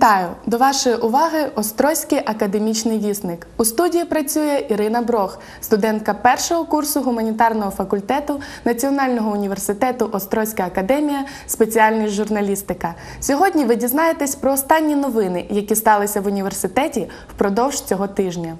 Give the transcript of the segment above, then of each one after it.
Вітаю! До вашої уваги Острозький академічний вісник. У студії працює Ірина Брох, студентка першого курсу гуманітарного факультету Національного університету Острозька академія, спеціальність журналістика. Сьогодні ви дізнаєтесь про останні новини, які сталися в університеті впродовж цього тижня.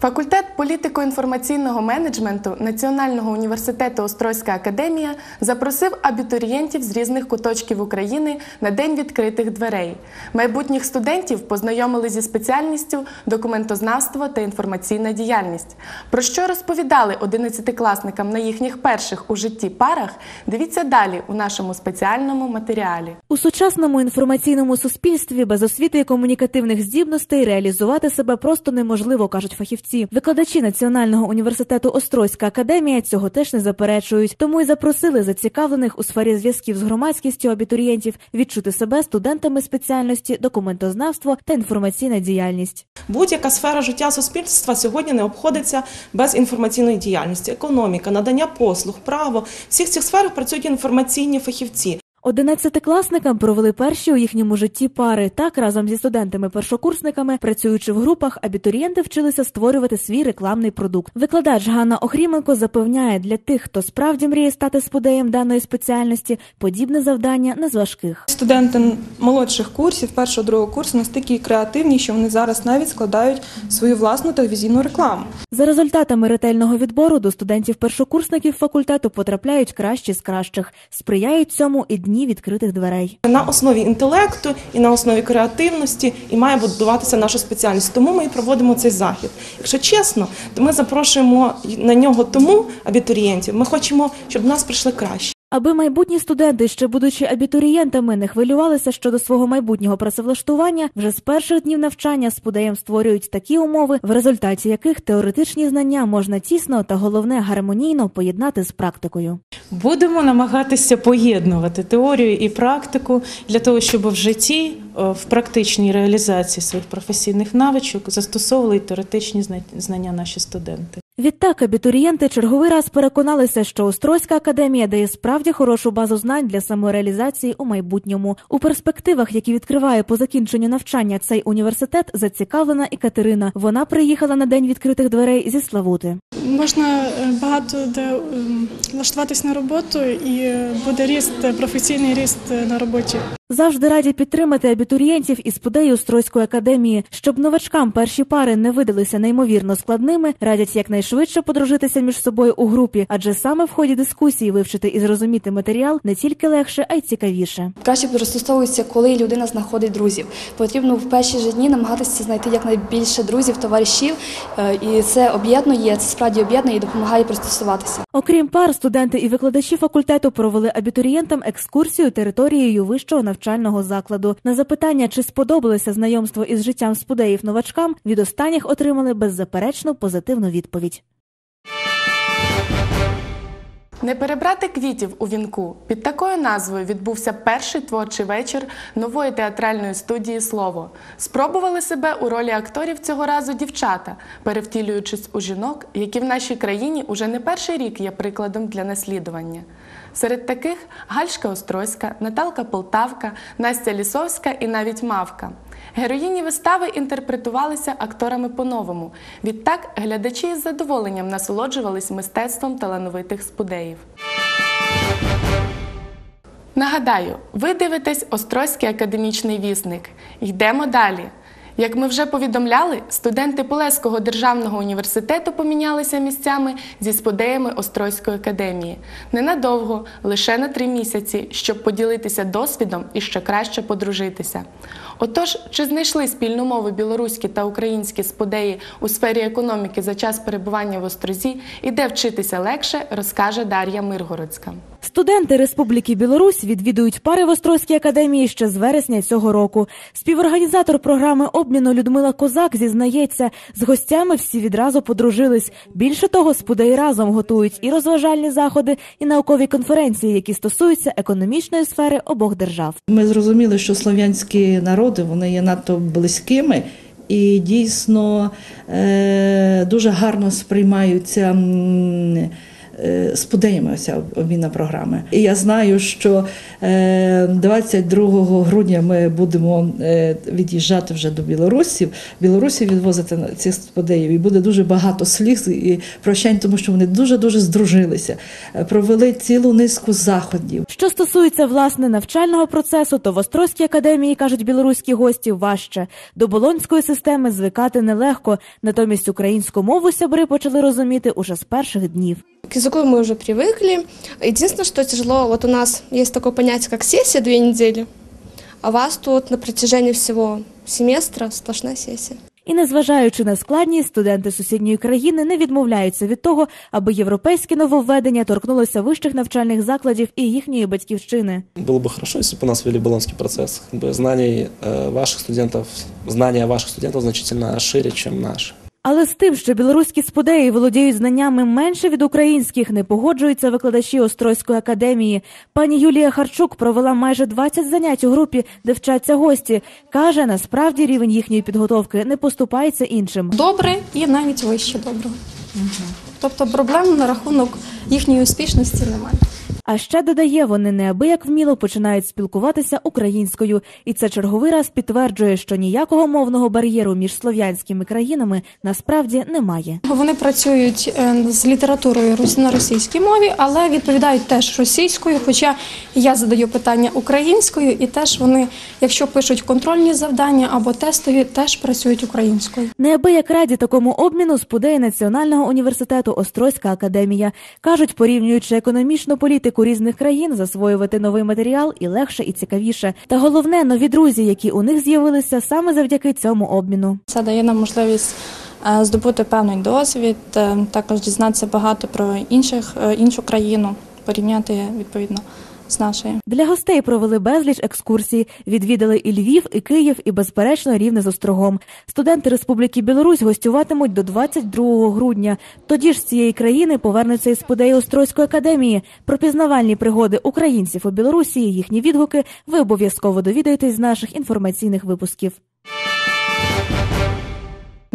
Факультет політико-інформаційного менеджменту Національного університету Острозька академія запросив абітурієнтів з різних куточків України на день відкритих дверей. Майбутніх студентів познайомили зі спеціальністю документознавство та інформаційна діяльність. Про що розповідали одинадцятикласникам на їхніх перших у житті парах? Дивіться далі у нашому спеціальному матеріалі. У сучасному інформаційному суспільстві без освіти і комунікативних здібностей реалізувати себе просто неможливо, кажуть фахівці. Викладачі Національного університету Острозька академія цього теж не заперечують, тому й запросили зацікавлених у сфері зв'язків з громадськістю абітурієнтів відчути себе студентами спеціальності документознавство та інформаційна діяльність. Будь-яка сфера життя суспільства сьогодні не обходиться без інформаційної діяльності, економіка, надання послуг, право. Всіх цих сферах працюють інформаційні фахівці. Одинадцятикласникам провели перші у їхньому житті пари. Так разом зі студентами-першокурсниками, працюючи в групах, абітурієнти вчилися створювати свій рекламний продукт. Викладач Ганна Охріменко запевняє, для тих, хто справді мріє стати спудеєм даної спеціальності, подібне завдання не з важких. Студенти молодших курсів, першого другого курсу, настільки креативні, що вони зараз навіть складають свою власну телевізійну рекламу. За результатами ретельного відбору до студентів-першокурсників факультету потрапляють кращі з кращих. Сприяють цьому і дні відкритих дверей. На основі інтелекту і на основі креативності і має будуватися наша спеціальність. Тому ми і проводимо цей захід. Якщо чесно, то ми запрошуємо на нього тому абітурієнтів. Ми хочемо, щоб нас прийшли краще. Аби майбутні студенти, ще будучи абітурієнтами, не хвилювалися щодо свого майбутнього працевлаштування, вже з перших днів навчання спудеєм створюють такі умови, в результаті яких теоретичні знання можна тісно та головне гармонійно поєднати з практикою. Будемо намагатися поєднувати теорію і практику для того, щоб в житті е, в практичній реалізації своїх професійних навичок застосовували теоретичні знання наші студенти. Відтак абітурієнти черговий раз переконалися, що Острозька академія дає справді хорошу базу знань для самореалізації у майбутньому. У перспективах, які відкриває по закінченню навчання цей університет, зацікавлена і Катерина. Вона приїхала на день відкритих дверей зі Славути. Можна е, багато де влаштуватись на роботу і е, буде ріст, е, професійний ріст на роботі. Завжди раді підтримати абітурієнтів із подею Острозької академії, щоб новачкам перші пари не видалися неймовірно складними. Радять якнайшвидше подружитися між собою у групі, адже саме в ході дискусії вивчити і зрозуміти матеріал не тільки легше, а й цікавіше. Краще пристосовується, коли людина знаходить друзів. Потрібно в перші ж дні намагатися знайти якнайбільше друзів, товаришів, е, і це об'єднує, це справді об'єднує і допомагає пристосуватися. Окрім пар, студенти і викладачі факультету провели абітурієнтам екскурсію територією вищого навчального закладу. На запитання, чи сподобалося знайомство із життям спудеїв новачкам, від останніх отримали беззаперечну позитивну відповідь. Не перебрати квітів у вінку. Під такою назвою відбувся перший творчий вечір нової театральної студії Слово. Спробували себе у ролі акторів цього разу дівчата, перевтілюючись у жінок, які в нашій країні уже не перший рік є прикладом для наслідування. Серед таких Гальшка Острозька, Наталка Полтавка, Настя Лісовська і навіть Мавка. Героїні вистави інтерпретувалися акторами по-новому. Відтак глядачі із задоволенням насолоджувались мистецтвом талановитих спудеїв. Нагадаю, ви дивитесь Острозький академічний вісник. Йдемо далі. Як ми вже повідомляли, студенти Полеського державного університету помінялися місцями зі спудеями Острозької академії. Ненадовго, лише на три місяці, щоб поділитися досвідом і ще краще подружитися. Отож, чи знайшли спільну мову білоруські та українські спудеї у сфері економіки за час перебування в Острозі і де вчитися легше, розкаже Дар'я Миргородська. Студенти Республіки Білорусь відвідують пари в Острозькій академії ще з вересня цього року. Співорганізатор програми обміну Людмила Козак зізнається, з гостями всі відразу подружились. Більше того, спудеї разом готують і розважальні заходи, і наукові конференції, які стосуються економічної сфери обох держав. Ми зрозуміли, що слов'янські народи вони є надто близькими і дійсно е, дуже гарно сприймаються е, сподобаємося обмінна програми. І я знаю, що е, 22 грудня ми будемо е, від'їжджати вже до Білорусі, в Білорусі відвозити цих сподеїв, і буде дуже багато сліз і прощань, тому що вони дуже дуже здружилися, Е, провели цілу низку заходів. Що стосується власне навчального процесу, то в Острозькій академії кажуть білоруські гості важче. До болонської системи звикати нелегко. Натомість українську мову сябри почали розуміти уже з перших днів. К языку мы уже привыкли. Единственное, что тяжело, вот у нас есть такое понятие, как сессия две недели, а у вас тут на протяжении всего семестра сплошная сессия. І незважаючи на складність, студенти сусідньої країни не відмовляються від того, аби європейське нововведення торкнулося вищих навчальних закладів і їхньої батьківщини. Было бы хорошо, если бы у нас ввели болонский процесс. Как бы знаний э, ваших студентов, знания ваших студентов значительно шире, чем наши. Але з тим, що білоруські сподеї володіють знаннями менше від українських, не погоджуються викладачі Острозької академії. Пані Юлія Харчук провела майже 20 занять у групі, де вчаться гості. каже, насправді рівень їхньої підготовки не поступається іншим. добре і навіть вище доброго. Тобто проблем на рахунок їхньої успішності немає. А ще додає, вони неабияк вміло починають спілкуватися українською, і це черговий раз підтверджує, що ніякого мовного бар'єру між слов'янськими країнами насправді немає. Вони працюють е, з літературою на російській мові, але відповідають теж російською. Хоча я задаю питання українською, і теж вони, якщо пишуть контрольні завдання або тестові, теж працюють українською. Неабияк раді такому обміну спудеї Національного університету Острозька академія кажуть, порівнюючи економічну політику різних країн, засвоювати новий матеріал і легше, і цікавіше. Та головне нові друзі, які у них з'явилися саме завдяки цьому обміну. Це дає нам можливість е, здобути певний досвід, е, також дізнатися багато про інших е, іншу країну, порівняти відповідно з нашою. Для гостей провели безліч екскурсій, відвідали і Львів, і Київ, і безперечно рівне з Острогом. Студенти Республіки Білорусь гостюватимуть до 22 грудня. Тоді ж з цієї країни повернуться із подеї Острозької академії. Про пізнавальні пригоди українців у Білорусі їхні відгуки ви обов'язково довідаєтесь з наших інформаційних випусків.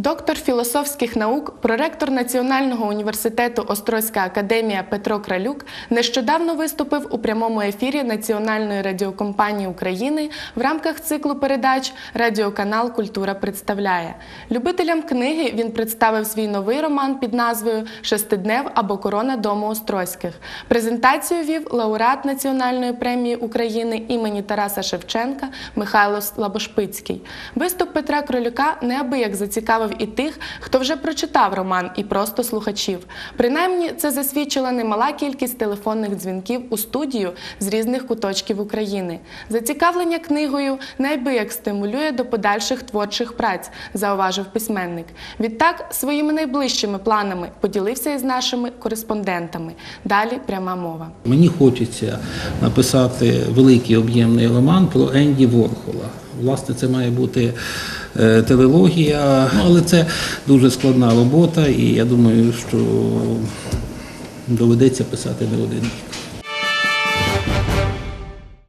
Доктор філософських наук, проректор Національного університету Острозька академія Петро Кралюк нещодавно виступив у прямому ефірі Національної радіокомпанії України в рамках циклу передач Радіоканал Культура представляє. Любителям книги він представив свій новий роман під назвою Шестиднев або Корона дому Острозьких. Презентацію вів лауреат Національної премії України імені Тараса Шевченка Михайло Слабошпицький. Виступ Петра Кролюка неабияк зацікавив і тих, хто вже прочитав роман, і просто слухачів. Принаймні, це засвідчила немала кількість телефонних дзвінків у студію з різних куточків України. Зацікавлення книгою неабияк стимулює до подальших творчих праць, зауважив письменник. Відтак, своїми найближчими планами поділився із нашими кореспондентами. Далі пряма мова. Мені хочеться написати великий об'ємний роман про Енді Ворхола. Власне, це має бути е, телелогія, ну, але це дуже складна робота, і я думаю, що доведеться писати не один.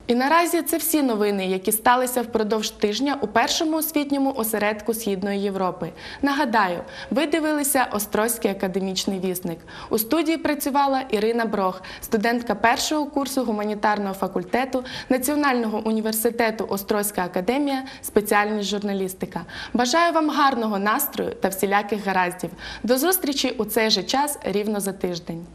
І наразі це всі новини, які сталися впродовж тижня у першому освітньому осередку Східної Європи. Нагадаю, ви дивилися Острозький академічний вісник. У студії працювала Ірина Брох, студентка першого курсу гуманітарного факультету Національного університету Острозька академія, спеціальність журналістика. Бажаю вам гарного настрою та всіляких гараздів. До зустрічі у цей же час рівно за тиждень.